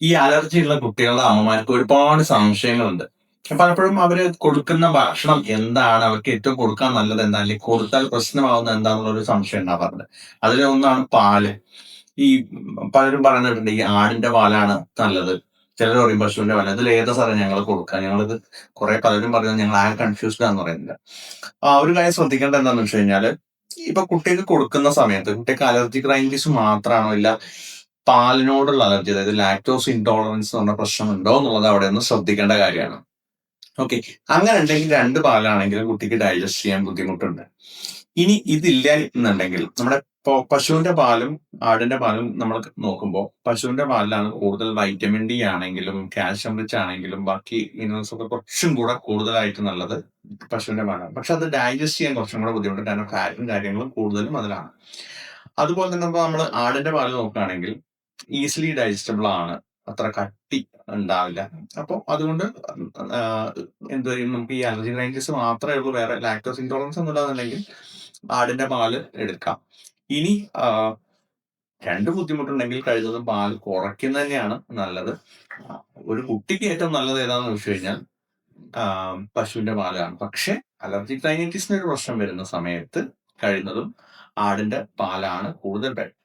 ഈ അലർജി ഉള്ള കുട്ടികളുടെ അമ്മമാർക്ക് ഒരുപാട് സംശയങ്ങളുണ്ട്. പലപ്പോഴും അവർ കൊടുക്കുന്ന ഭക്ഷണം എന്താണ്? അവർക്ക് ഏറ്റവും കൊടുക്കാൻ നല്ലത് എന്താ അല്ലെങ്കിൽ കൊടുത്താൽ പ്രശ്നമാവുന്ന എന്താണെന്നുള്ള ഒരു സംശയം ഉണ്ടാവാറുണ്ട് അതിൽ ഒന്നാണ് പാൽ. ഈ പലരും പറഞ്ഞിട്ടുണ്ട് ഈ ആടിന്റെ പാലാണ് നല്ലത്. ചിലർ പറയും പശുവിന്റെ പാൽ അതിൽ ഏതാ സാറേ ഞങ്ങൾ കൊടുക്കുക ഞങ്ങളിത് കുറെ പലരും പറയുന്നത് ഞങ്ങൾ ആകെ കൺഫ്യൂസ്ഡ് ആണെന്ന് പറയുന്നില്ല. ആ ഒരു കാര്യം ശ്രദ്ധിക്കേണ്ട എന്താണെന്ന് വെച്ച് കഴിഞ്ഞാൽ ഇപ്പൊ കുട്ടികൾക്ക് കൊടുക്കുന്ന സമയത്ത് കുട്ടിക്ക് അലർജി റൈന്റീസ് മാത്രമാണോ ഇല്ല പാലിനോടുള്ള അലർജി അതായത് ലാക്ടോസ് ഇൻടോളറൻസ് എന്ന് പറഞ്ഞ പ്രശ്നം ഉണ്ടോ എന്നുള്ളത് അവിടെ ഒന്ന് ശ്രദ്ധിക്കേണ്ട കാര്യമാണ്. ഓക്കെ അങ്ങനെ ഉണ്ടെങ്കിൽ രണ്ട് പാലാണെങ്കിലും കുട്ടിക്ക് ഡൈജസ്റ്റ് ചെയ്യാൻ ബുദ്ധിമുട്ടുണ്ട്. ഇനി ഇതില്ല എന്നുണ്ടെങ്കിൽ നമ്മുടെ പശുവിന്റെ പാലും ആടിന്റെ പാലും നമ്മൾ നോക്കുമ്പോൾ പശുവിന്റെ പാലിലാണ് കൂടുതൽ വൈറ്റമിൻ ഡി ആണെങ്കിലും കാൽഷ്യം റിച്ച് ആണെങ്കിലും ബാക്കി മിനറൽസ് ഒക്കെ കുറച്ചും കൂടെ കൂടുതലായിട്ട് നല്ലത് പശുവിന്റെ പാലാണ്. പക്ഷെ അത് ഡൈജസ്റ്റ് ചെയ്യാൻ കുറച്ചും കൂടെ ബുദ്ധിമുട്ടുണ്ട്. കാരണം ഫാറ്റും കാര്യങ്ങളും കൂടുതലും അതിലാണ്. അതുപോലെ തന്നെ നമ്മൾ ആടിന്റെ പാൽ നോക്കുകയാണെങ്കിൽ ഈസിലി ഡൈജസ്റ്റബിൾ ആണ്. അത്ര കട്ടി ഉണ്ടാവില്ല. അപ്പോൾ അതുകൊണ്ട് എന്താ നമുക്ക് ഈ അലർജി റൈൻഡിസ് മാത്രമേ ഉള്ളൂ. വേറെ ലാക്ടോസ് ഒന്നും ഇല്ലാന്നുണ്ടെങ്കിൽ ആടിന്റെ പാൽ എടുക്കാം. ഇനി രണ്ട് ബുദ്ധിമുട്ടുണ്ടെങ്കിൽ കഴിഞ്ഞത് പാൽ കുറയ്ക്കുന്ന തന്നെയാണ് നല്ലത് ഒരു കുട്ടിക്ക് ഏറ്റവും നല്ലത് ഏതാണെന്ന് വെച്ച് കഴിഞ്ഞാൽ പശുവിന്റെ പാലാണ്. പക്ഷെ അലർജി റൈനൈറ്റിസിന് ഒരു പ്രശ്നം വരുന്ന സമയത്ത് കഴിയുന്നതും ആടിന്റെ പാലാണ് കൂടുതൽ ബെറ്റർ